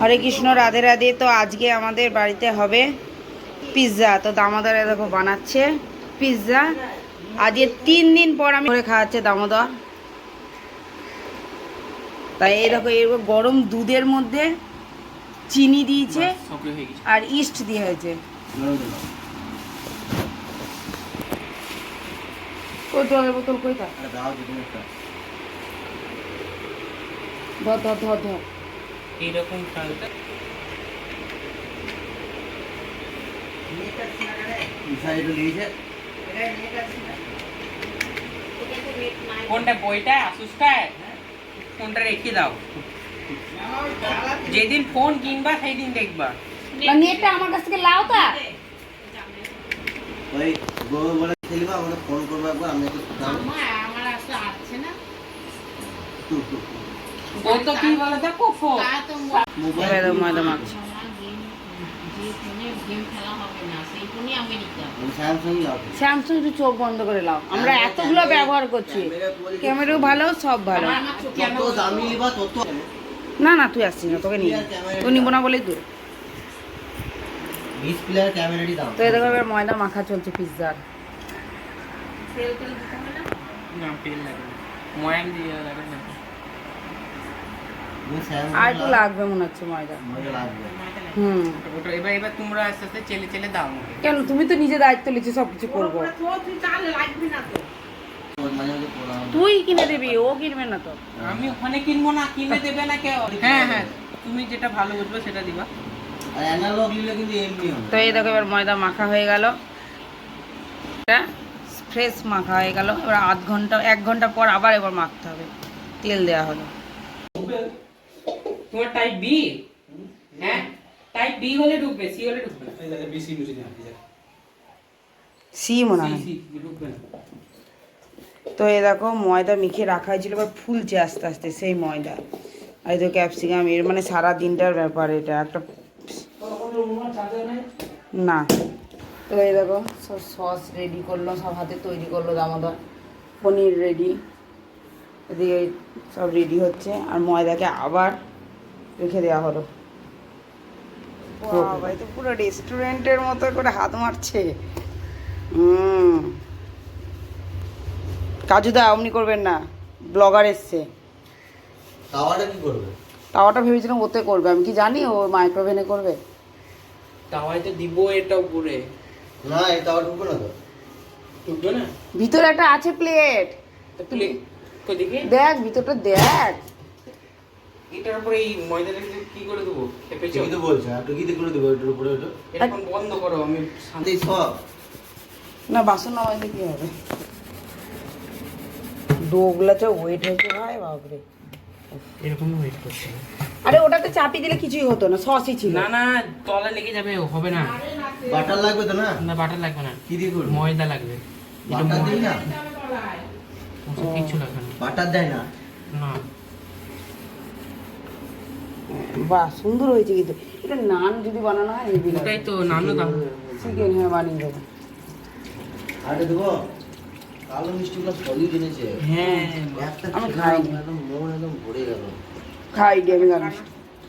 হরে কৃষ্ণ রাধে রাধে। তো আজকে আমাদের বাড়িতে হবে পিৎজা তো দামোদর এ দেখো বানাচ্ছে পিৎজা আজকে তিন দিন পর আমি করে খাওয়াচ্ছে দামোদর। তাই এই দেখো এই গরম দুধের মধ্যে চিনি দিয়েছে আর ইস্ট দিয়ে হয়েছে। ওই জলের বোতল কই থাক ধর ধর ধর ধর। এইরকম খালটা কোনটা বইটা? আসুসটা ফোনটা রেখে দাও। যেদিন ফোন কিনবা সেই দিন দেখবা নেটটা আমার কাছ থেকে লাও তা। ওই বউ বলে খেলবা আমাকে ফোন করব একবার আমি একটু শুধাবো ও তো কি বলে দেখো ফোন মোবাইল ময়দা মাখছে স্যামসাং একটু চোখ বন্ধ করে লাও। আমরা এতগুলো ব্যবহার করছি। ক্যামেরাও ভালো সব ভালো। না না তুই আসছিস না তোকে নিয়ে তুই নিবো না বলেই তুই তো এবার ময়দা মাখা চলছে পিৎজার। না? তেল লাগে ময়াম দিয়ে লাগে না আর একটু লাগবে মনে হচ্ছে ময়দা। হুম। ওটা এবার এবার তোমরা আস্তে আস্তে চেলে চেলে দাও কেন? তুমি তো নিজে দায়িত্ব নিচ্ছি সব কিছু করব। তুই কিনে দিবি ও কিনবে না তো। আমি ওখানে কিনবো না কিনে দেবে না কেউ। হ্যাঁ হ্যাঁ। তুমি যেটা ভালো বুঝবে সেটা দিবা। আর অ্যানালগ নিলে কিন্তু এমনি হবে। তো এই দেখো এবার ময়দা মাখা হয়ে গেল। এটা ফ্রেশ মাখা হয়ে গেল। এবার আধ ঘণ্টা এক ঘণ্টা পর আবার এবার মাখতে হবে। তেল দেওয়া হলো। তোমার টাইপ বি হ্যাঁ? টাইপ বি হলে ঢুকবে সি হলে ঢুকবে না। বি সি মনে হয়। সি সি ঢুকবে না। তো এই দেখো ময়দা মেখে রাখা হয়েছিল এবার ফুলছে আস্তে আস্তে সেই ময়দা। আর এই তো ক্যাপসিকাম এর মানে সারা দিনটার ব্যাপার এটা একটা না। তো এই দেখো সব সস রেডি করল সব হাতে তৈরি করল দামোদর। পনির রেডি এদিকে সব রেডি হচ্ছে আর ময়দাকে আবার রেখে দেওয়া হলো। বাবা তো পুরো রেস্টুরেন্টের মতো করে হাত মারছে। হুম। কাজুদা অমনি করবেন না। ব্লগার এসছে। তাওয়াটা কি করবে? তাওয়াটা ভেবেছিলাম ওতে করবে। আমি কি জানি ও মাইক্রোভেনে করবে। তাওয়ায় তো দিব এটা উপরে। না এই তাওয়া ঢুকবে না তো। ঢুকবে না? ভিতরে একটা আছে প্লেট দেখ ভিতরটা দেখ। এটার উপরে এই ময়দাটা কি করে দেবো? খেপেছো? ঠিকই তো বলছে আর টুকিতে করে দেবো এটার উপরে ওটা? এটা এখন বন্ধ করো আমি শান্তি সব না বাসন না মাঝে কি হবে? ডোগুলা তো ওয়েট হয়েছে ভাই বাপরে। এরকম ওয়েট করছে। আরে ওটাতে চাপি দিলে কিছুই হতো না সসই ছিল। না না তলা লেগে যাবে হবে না। বাটার লাগবে তো না? না বাটার লাগবে না। কি দিয়ে করবে? ময়দা লাগবে। বাটার দিই না? কিছু লাগবে না। বাটার দেয় না? না। বাহ সুন্দর হয়েছে কিন্তু। এটা নান যদি বানানো হয় হেভি ওটাই তো নানু দাম। চিকেন হ্যাঁ বানিয়ে দেবো। আরে দেবো কালো মিষ্টিগুলো সবই কিনেছে। হ্যাঁ। একটা আমি খাইনি। একদম মন একদম ভরে গেল। খাই দিয়ে আমি জানিস।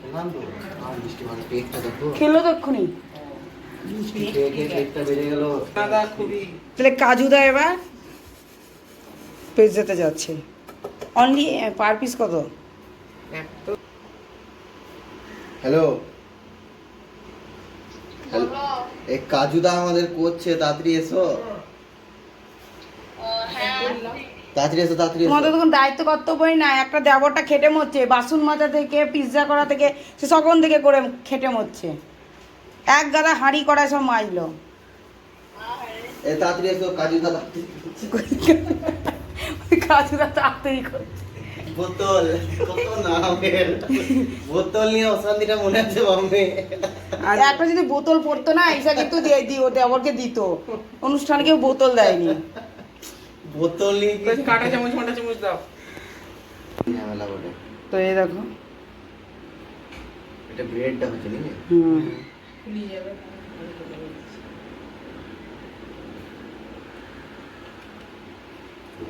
খেলাম তো। আর মিষ্টি মানে পেটটা দেখো। খেলো তো এক্ষুনি। মিষ্টি খেয়ে খেয়ে পেটটা বেড়ে গেল। দাদা খুবই তাহলে কাজু দা এবার পেজতে যাচ্ছে। অনলি পার পিস কত? হ্যালো? এই কাজুদা আমাদের করছে তাড়াতাড়ি এসো। তাড়াতাড়ি এসো তাড়াতাড়ি এসো। তোমাদের তখন দায়িত্ব কর্তব্যই না একটা দেবরটা খেটে মরছে বাসন মাজা থেকে পিৎজা করা থেকে সে সকন থেকে করে খেটে মরছে। এক গাদা হাঁড়ি করা সব মাজলো এ তাড়াতাড়ি এসো কাজুদা তাড়াতাড়ি কাজুরা তাড়াতাড়ি করছে। বোতল কত নামের বোতল। নিয়ে অশান্তিটা মনে আছে বামে আর একটা যদি বোতল পড়তো না ঈশা কিন্তু দিয়ে দিও দেবরকে দিত। অনুষ্ঠানে কেউ বোতল দেয়নি। বোতল নিয়ে কাটা চামচ মাটা চামচ দাও। ঝামেলা বলে তো এই দেখো। এটা ব্রেডটা হচ্ছে নাকি? হুম।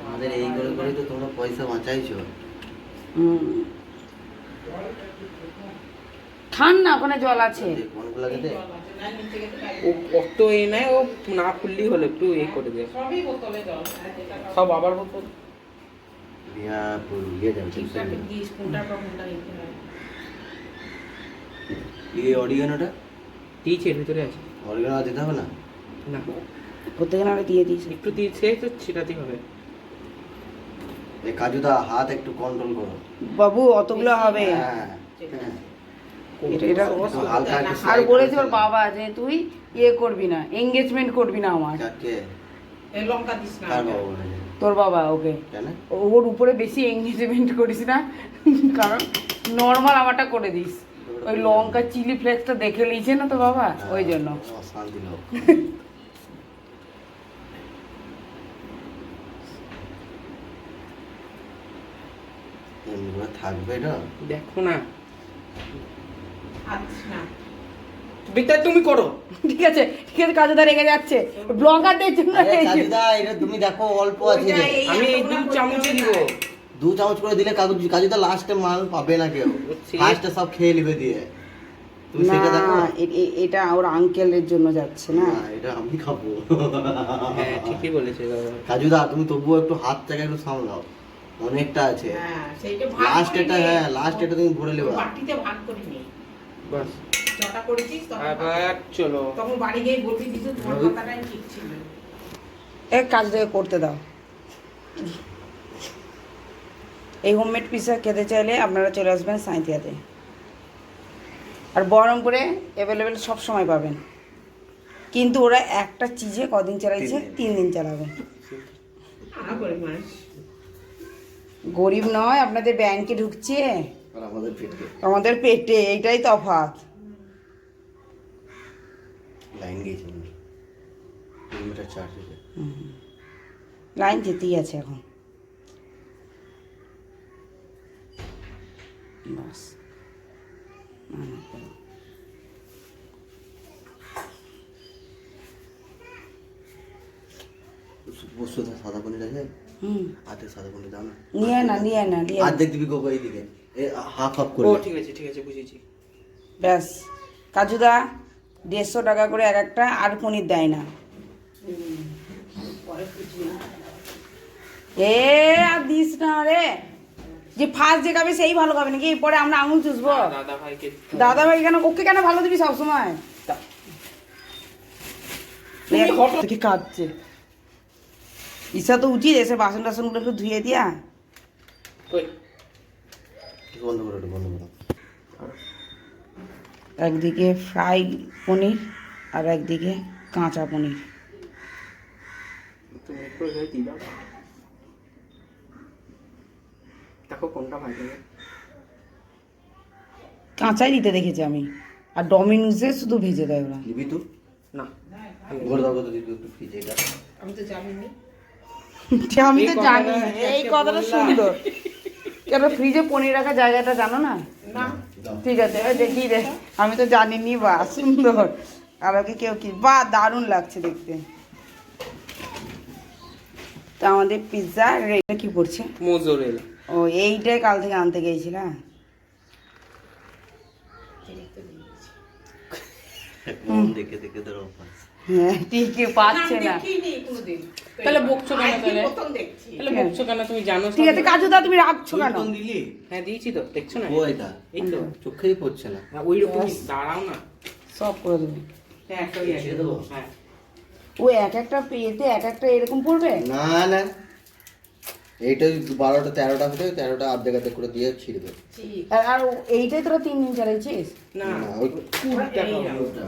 আমাদের এই করে করে তো তোমরা পয়সা বাঁচাইছো। না ওখানে জল আছে। দে, দে। অত এ নেয় ও না খুললেই হলো একটু এ করে যেটা সব আবার বোতল? ইয়ে এই অরিগানোটা দিয়েছে এর ভিতরে আছে। অরিগানো দিতে হবে না? না। প্রত্যেকে নাহলে দিয়ে দিয়েছে। একটু দিয়েছে তো সেটাতেই হবে। এই কাজুদা হাত একটু কন্ট্রোল করো। বাবু অতগুলো হবে। হ্যাঁ হ্যাঁ। আর বলেছে ওর বাবা যে তুই ইয়ে করবি না এঙ্গেজমেন্ট করবি না আমার। তোর বাবা ওকে। কেন? ওর উপরে বেশি এঙ্গেজমেন্ট করিস না কারণ নর্মাল আমারটা করে দিস। ওই লঙ্কা চিলি ফ্লেক্সটা দেখে লিয়েছে না তো বাবা? ওই জন্য। থাকবে না। দেখো না। আচ্ছা। বিদ্যা তুমি করো। ঠিক আছে ঠিক আছে কাজুদা রেগে যাচ্ছে। ব্লগারদের জন্য আরে এই যে- কাজুদা এটা তুমি দেখো অল্প আছে আমি দু চামচে দিব। দু চামচ করে দিলে কাজু কাজুদা লাস্টে মাল পাবে না কেউ। ফার্স্টে সব খেয়ে নিবে দিয়ে। তুমি সেটা দেখো। এটা ওর আঙ্কেলের জন্য যাচ্ছে না? এটা আমি খাব। হ্যাঁ ঠিকই বলেছে কাজুদা তুমি তবুও একটু হাত হাতটাকে একটু সামলাও। অনেকটা আছে। হ্যাঁ সেইটা ভাগ লাস্ট এটা হ্যাঁ লাস্ট এটা তুমি ভরে নেবে। বাটিতে ভাগ করে নে। বাস। যটা করেছিস তখন আবার চলো। তখন বাড়ি গিয়ে বলবি দিদি তোমার কথাটাই ঠিক ছিল। এ কাজ থেকে করতে দাও। এই হোমমেড পিৎজা খেতে চাইলে আপনারা চলে আসবেন সাঁইথিয়াতে। আর বহরমপুরে অ্যাভেলেবেল সব সময় পাবেন। কিন্তু ওরা একটা চিজে কদিন চালাইছে? তিন দিন। চালাবে। গরিব নয় আপনাদের ব্যাংকে ঢুকছে। আমাদের পেটে। এইটাই তফাৎ। লাইন গিয়েছে লাইন যেতেই আছে এখন। বাস। সাদা পনির আছে? হাতে সাদা পনির দাও না নিয়ে না নিয়ে না নিয়ে এইদিকে। এ হাফ হাফ ও ঠিক আছে ঠিক আছে বুঝেছি। ব্যাস। কাজুদা দেড়শো টাকা করে এক একটা আর পনির দেয় না। এ আর দিস না রে। যে ফার্স্ট যে খাবে সেই ভালো খাবে নাকি? পরে আমরা আঙুল চুষবো। দাদা ভাই কেন ওকে কেন ভালো দিবি সবসময়? থেকে ঈশা তো উচিত এসে বাসন টাসনগুলো একটু ধুয়ে দিয়া। বন্ধ করো বন্ধ করো। একদিকে ফ্রাই পনির আর একদিকে কাঁচা পনির। কাঁচাই দিতে দেখেছি আমি। আর ডমিনোসে শুধু ভেজে দেয় ওরা। না দিবি একটু ফ্রিজে এটা। আমি তো জানিনি আমি তো জানি। এই কথাটা সুন্দর। কেন ফ্রিজে পনির রাখার জায়গাটা জানো না? না। ঠিক আছে ওই দেখি রে? আমি তো জানিনি বা সুন্দর। আর ওকে কেউ কি? বা দারুণ লাগছে দেখতে। তা আমাদের পিৎজা রেটটা কি পড়ছে মোজোরেলা ও এইটাই কাল থেকে আনতে গেছিলাম মন দেখে দেখে তোর হ্যাঁ। পাচ্ছে না। তাহলে বকছো কেন তাহলে? তাহলে বকছো কেন? তুমি জানো ঠিক আছে কাজু দা তুমি রাখছো কেন? হ্যাঁ দিয়েছি তো দেখছ না? ও এটা। এই তো। চোখেই পড়ছে না। ওই রকম দাঁড়াও না। সব করে দেবে। হ্যাঁ? হ্যাঁ। ও এক একটা পেয়েতে এক একটা এরকম পড়বে? না না। এইটা বারোটা তেরোটা হতে তেরোটা আর্ধেক আর্ধেক করে দিয়ে ছিড়বে ঠিক। আর এইটাই তোরা তিন দিন চালাইছিস? না। না, ওই পুরটা এই খাও। ওটা।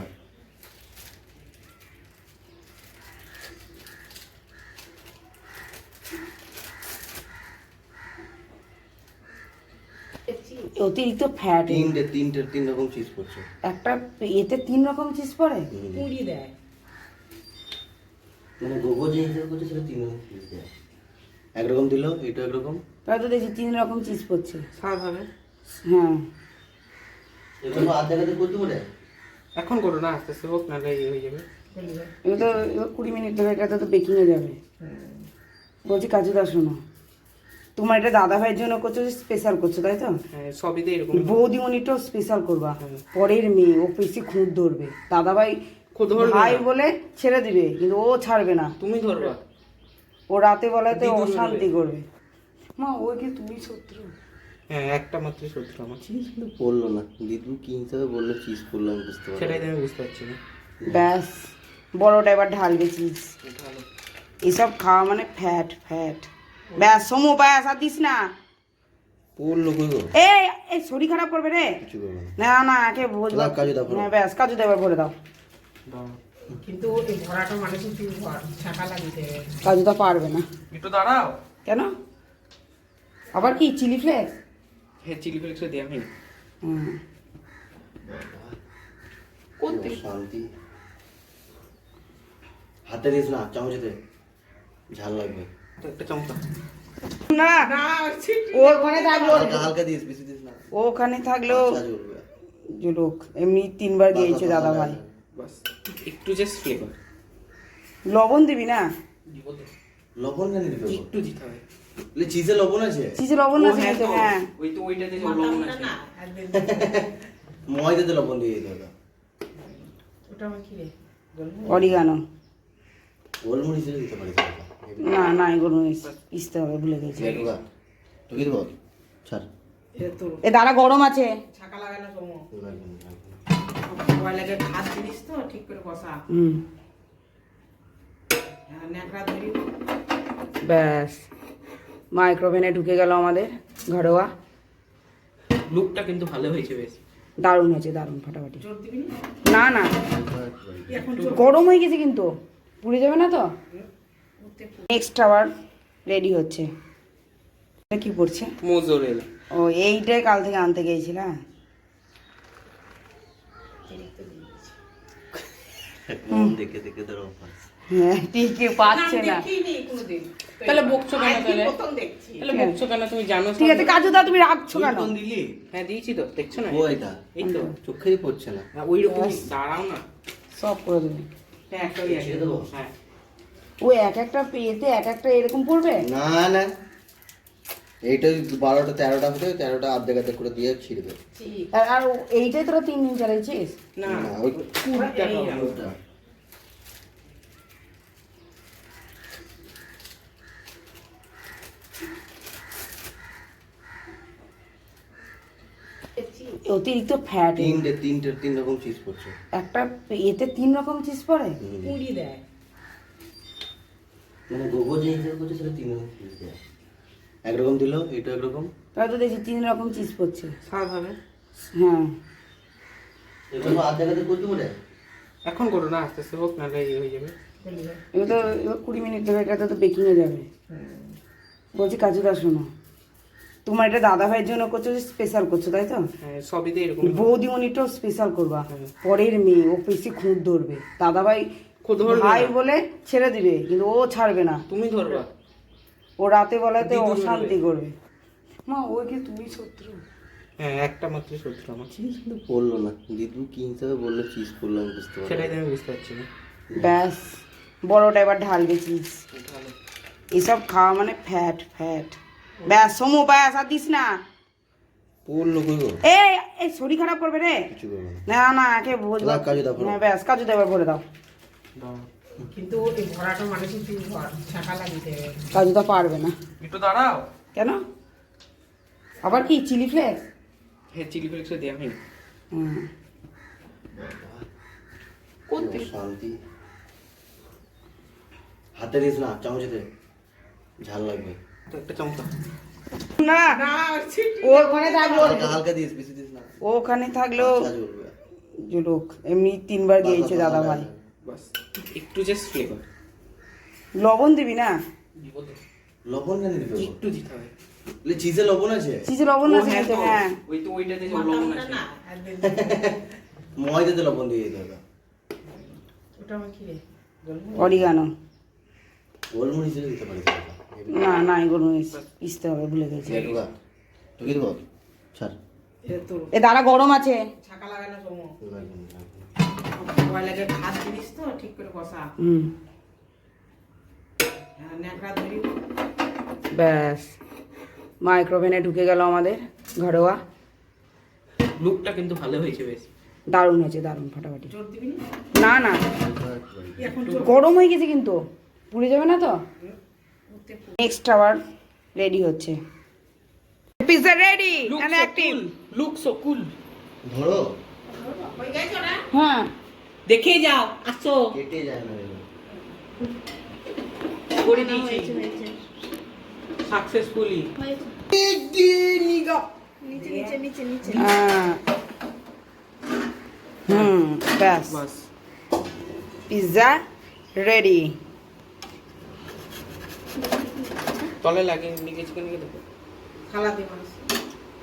দেখছি অতিরিক্ত ফ্যাট তিনটে তিনটে তিন রকম চিজ পড়ছে। একটা এতে তিন রকম চিজ পড়ে? পুরি দেয়। মানে গোবর যে হিসেবে করছে সেটা তিন রকম চিজ দেয়। একরকম দিল এটা একরকম তাই তো দেখছি তিন রকম চিজ পড়ছে। স্বাদ হবে হ্যাঁ। এগুলো আর্ধেক আর্ধেক করতে পারে এখন করো না আস্তে আস্তে হোক নাহলে ইয়ে হয়ে যাবে। এগুলো তো কুড়ি মিনিট ধরে এটাতে তো বেকিংয়ে যাবে। বলছি কাজু দা শোনো তোমার এটা দাদা ভাইয়ের জন্য করছ স্পেশাল করছ তাই তো? হ্যাঁ সবই তো এরকম। বৌদিমণিটাও স্পেশাল করবা। পরের মেয়ে ও বেশি খুঁত ধরবে। দাদা ভাই ভাই বলে ছেড়ে দিবে কিন্তু ও ছাড়বে না। তুমি ধরবা। ও রাতে বেলাতে অশান্তি ধরবে। করবে। মা ওই কি তুমি শত্রু? হ্যাঁ একটা মাত্র শত্রু আমার। চিজ কিন্তু পড়ল না। দিদু কি হিসাবে বলল চিজ পড়ল আমি বুঝতে পারলাম সেটাই তো আমি বুঝতে পারছি না। ব্যাস বড়টা এবার ঢালবে চিজ এসব খাওয়া মানে ফ্যাট ফ্যাট ব্যাস সমু ব্যাস আর দিস না? পড়ল কই গো এই এই শরীর খারাপ করবে রে। কিছু করব না। না না একে বুঝব দাও, কাজু দাও। হ্যাঁ ব্যাস কাজু দেবার ভরে দাও। দাও। কিন্তু ওই ভরাটা মানুষের তুই ছাকা লাগিতে কাজু তো পারবে না। একটু দাঁড়াও। কেন? আবার কি চিলি ফ্লেক্স? হ্যাঁ চিলি ফ্লেক্সও দেওয়া হয়নি হুম। কোন শান্তি। হাতে দিস না চামচেতে। ঝাল লাগবে। তো একটা না ওখানে থাকল। হালকা হালকা দিস বেশি দিস না। ওখানে থাকলেও জুলুক এমনি তিনবার গিয়েছে দাদা ভাই। একটু জাস্ট ফ্লেভার লবণ দিবি না? লবণ কেন দিবে একটু দিতে হবে। বলে চিজে লবণ আছে? চিজে লবণ আছে হ্যাঁ তো, হ্যাঁ। ওই তো ওইটাতে লবণ আছে। ময়দাতে লবণ দিয়ে দিতে হবে। ওটা আমার কি রে অরিগানো। গোলমরিচ দিয়ে দিতে পারিস। না না এগুলো হবে ভুলে গেছি। এ দাঁড়া গরম আছে। ছাকা লাগানো না, লাগবে লাগে খাদ জিনিস তো ঠিক করে বসা। হুম। হ্যাঁ, ব্যাস। মাইক্রোভেনে ঢুকে গেল আমাদের ঘরোয়া। লুকটা কিন্তু ভালো হয়েছে বেশ। দারুণ হয়েছে দারুণ ফাটাফাটি। না? না না। এখন জোর। গরম হয়ে গেছে কিন্তু। পুড়ে যাবে না তো? নেক্সট আবার রেডি হচ্ছে। এটা কি পড়ছে? মোজোরেলা ও এইটাই কাল থেকে আনতে গিয়েছিলাম দেখে দেখে তোর হ্যাঁ ঠিকই পাচ্ছে না। তাহলে বকছো কেন তাহলে? তাহলে বকছো কেন? তুমি জানো ঠিক আছে সব? কাজু দা তুমি রাখছো কেন? দিলি? হ্যাঁ দিয়েছি তো দেখছ না? এই তো। চোখেই পড়ছে না। না, ওই রকম দাঁড়াও না। সব করে দেবে। হ্যাঁ একটা দিয়ে দেবো? হ্যাঁ। ও এক একটা পেয়েতে এক একটা এরকম পড়বে না না। এইটা বারোটা তেরোটা হতে তেরোটা অর্ধেক অর্ধেক করে দিয়ে ছিড়বে। আর আর এইটাই তোরা তিন দিন চালিয়েছিস না। না ওই কুড়িটা অতিরিক্ত ফ্যাট তিনটে তিনটে তিন রকম চিজ পড়ছে। একটা এতে তিন রকম চিজ পড়ে। কুড়ি দেয়। মানে গোবর যে হিসেবে করছে সেটা তিন রকম চিজ দেয় একরকম দিল এটা একরকম। তাই তো দেখছি তিন রকম চিজ পড়ছে। স্বাদ হবে হ্যাঁ। এগুলো অর্ধেক অর্ধেক করতে পারে এখন করো না আস্তে আস্তে হোক নাহলে ইয়ে হয়ে যাবে। এবার তো এবার কুড়ি মিনিট ধরে এটাতে তো বেকিংয়ে যাবে। বলছি কাজুদা শোনো। তোমার এটা দাদা ভাইয়ের জন্য করছ স্পেশাল করছ তাই তো? হ্যাঁ সবই তো এরকম। বৌদিমণিটাও স্পেশাল করবা। পরের মেয়ে ও বেশি খুঁত ধরবে। দাদা ভাই ভাই বলে ছেড়ে দিবে কিন্তু ও ছাড়বে না। তুমি ধরবা। ও রাতে বেলাতে ধরবে। অশান্তি করবে। মা ওই কি তুমি শত্রু? হ্যাঁ একটা মাত্র শত্রু আমার। চিজ কিন্তু পড়ল না। দিদু কি হিসাবে বলল চিজ পড়ল আমি বুঝতে সেটাই আমি বুঝতে পারছি না। ব্যাস বড়টা এবার ঢালবে চিজ এসব খাওয়া মানে ফ্যাট ফ্যাট ব্যাস সমু ব্যাস আর দিস না। পড়ল কই গো? এই এই শরীর খারাপ করবে রে। কিছু করব না। না না একে বুঝব দাও, কাজু দাও, ভরো। হ্যাঁ ব্যাস কাজু দেবার ভরে দাও দাও। কিন্তু ওই ভরাটা মানুষের তুই ভর ছাকা লাগিতে। কাজু তো পারবে না। একটু দাঁড়াও। কেন? আবার কি চিলি ফ্লেক্স? হ্যাঁ চিলি ফ্লেক্সও দেওয়া হুম কোন শান্তি। হাতে দিস না চামচেতে। ঝাল লাগবে। তো একটা চামচ না না ছিট ও ওখানে থাকল। হালকা দিস বেশি দিস না। ওখানে থাকলেও আচ্ছা জুলুক। এমনি তিনবার গিয়েছে দাদা ভাই বাস একটু জাস্ট ফ্লেভার লবণ দিবি না? দিব তো। লবণ কেন দিবে? একটু দিতে হবে। বলে চিজে লবণ আছে? চিজে লবণ আছে হ্যাঁ কিন্তু হ্যাঁ। ওই তো ওইটাতে যে লবণ আছে। না ময়দাতে লবণ দিয়ে দিতে হবে। ওটা আমার কি রে? অরিগানো। গোলমরিচ দিতে পারিস না। না এগুলো পিসতে হবে ভুলে গেছি। তুই কি দেবো? ছাড়। এ দাঁড়া গরম আছে। ছাকা লাগানো সবাই লাগে জিনিস তো ঠিক করে বসা। হুম। হ্যাঁ, ন্যাকড়া ধরি ব্যাস মাইক্রোভেনে ঢুকে গেল আমাদের ঘরোয়া। লুকটা কিন্তু ভালো হয়েছে বেশ। দারুণ হয়েছে দারুণ ফাটাফাটি। না? না গরম হয়ে গেছে কিন্তু পুড়ে যাবে না তো? নেক্সট আবার রেডি হচ্ছে। Pizza ready active look so cool ধরো। হ্যাঁ। দেখে যাও আসো। কেটে যায় না করে দিয়েছি। সাকসেসফুলি হ্যাঁ। হুম ব্যাস। বাস। পিৎজা রেডি তলে লাগে নিচে নিয়ে দেখো থালা দে।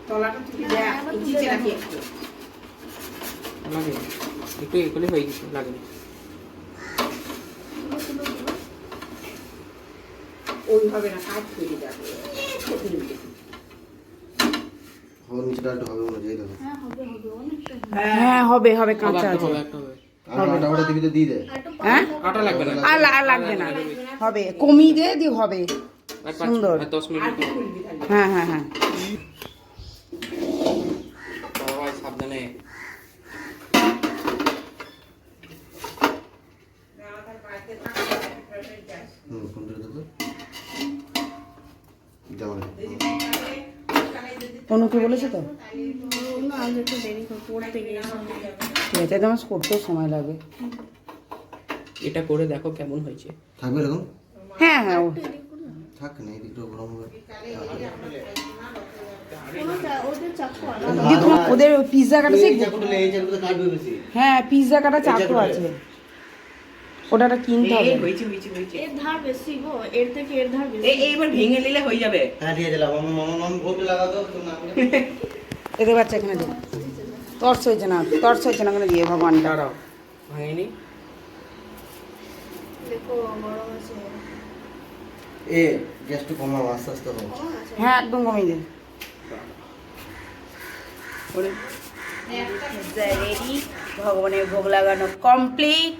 তলাটা নিচে রাখি। একটু। লাগে একটু এগুলো হয়ে গেছে লাগে ওইভাবে না কাজ করে যাবে। হয়, হ্যাঁ হবে হবে কাঁচা আছে। হবে একটা হবে। আর আটা ওটা দিবি তো দিয়ে দে। হ্যাঁ? লাগবে। না। লাগবে হবে কমিয়ে দিয়ে দিয়ে হবে। সুন্দর। দশ মিনিট। হ্যাঁ হ্যাঁ হ্যাঁ। অনুকে বলেছে তো? আছে তোমার করতেও সময় লাগবে এটা করে দেখো কেমন হয়েছে। থাকবে এরকম হ্যাঁ হ্যাঁ ও- থাক না এদিকটা গরম হবে। তোমার ওদের পিৎজা কাটা হ্যাঁ পিৎজা কাটা চাকু আছে। ওটা কিনতে হবে। হয়েছে হয়েছে হয়েছে। এর ধার বেশি গো এর থেকে এর ধার বেশি। এইবার ভেঙে নিলে হয়ে যাবে। হ্যাঁ মামা মামা তো না এদের বাচ্চা এখানে তর্স হয়েছে না তর্স হয়েছে না ওখানে দিয়ে দাঁড়াও ভাঙেনি। এ গ্যাসটা কমাও আস্তে আস্তে হ্যাঁ একদম কমিয়ে দে। রেডি ভগবানের ভোগ লাগানো কমপ্লিট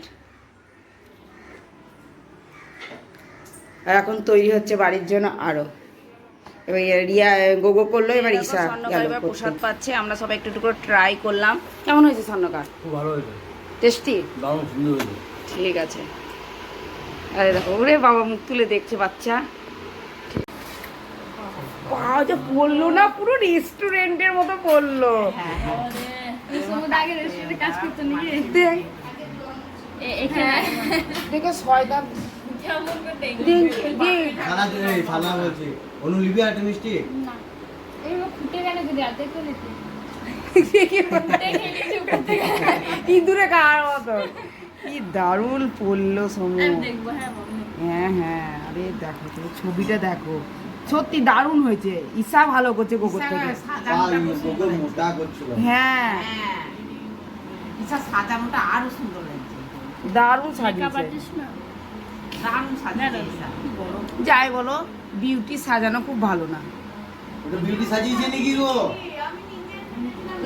আর এখন তৈরি হচ্ছে বাড়ির জন্য আরও। এবার রিয়া গোগো করল এবার ঈশা প্রসাদ পাচ্ছে আমরা সবাই একটু একটু করে ট্রাই করলাম। কেমন হয়েছে স্বর্ণকার? খুব ভালো হয়েছে। টেস্টি দারুণ সুন্দর হয়েছে। ঠিক আছে। আরে দেখো ওরে বাবা মুখ তুলে দেখছে বাচ্চা। পাওয়া যে পড়ল না পুরো রেস্টুরেন্টের মতো পড়ল আগে রেস্টুরেন্টে কাজ দেখ। এখানে। দেখে শয়তান বলছি। অনু লিবি একটা মিষ্টি? ইঁদুরে মতো। কি দারুণ পড়ল সমু হ্যাঁ হ্যাঁ হ্যাঁ। আরে দেখো তো ছবিটা দেখো। সত্যি দারুণ হয়েছে। ঈশা ভালো করছে গোবর থেকে। হ্যাঁ। ইচ্ছা সাজানোটা আরও সুন্দর লাগছে। দারুণ সাজিয়েছে আর্টিস্ট না দারুণ সাজিয়েছে যাই বলো বিউটি সাজানো খুব ভালো না। না বিউটি সাজিয়েছে নাকি গো?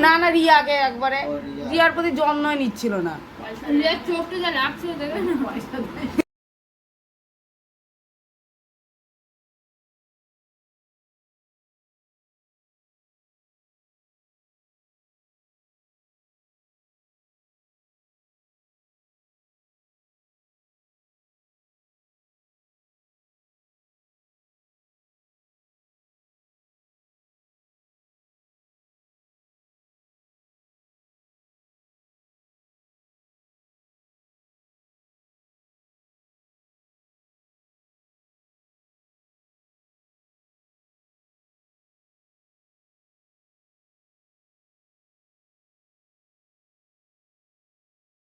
না রিয়া আগে একবারে। রিয়ার প্রতি জন্মই নিচ্ছিল না। চোখটা যা লাগছে না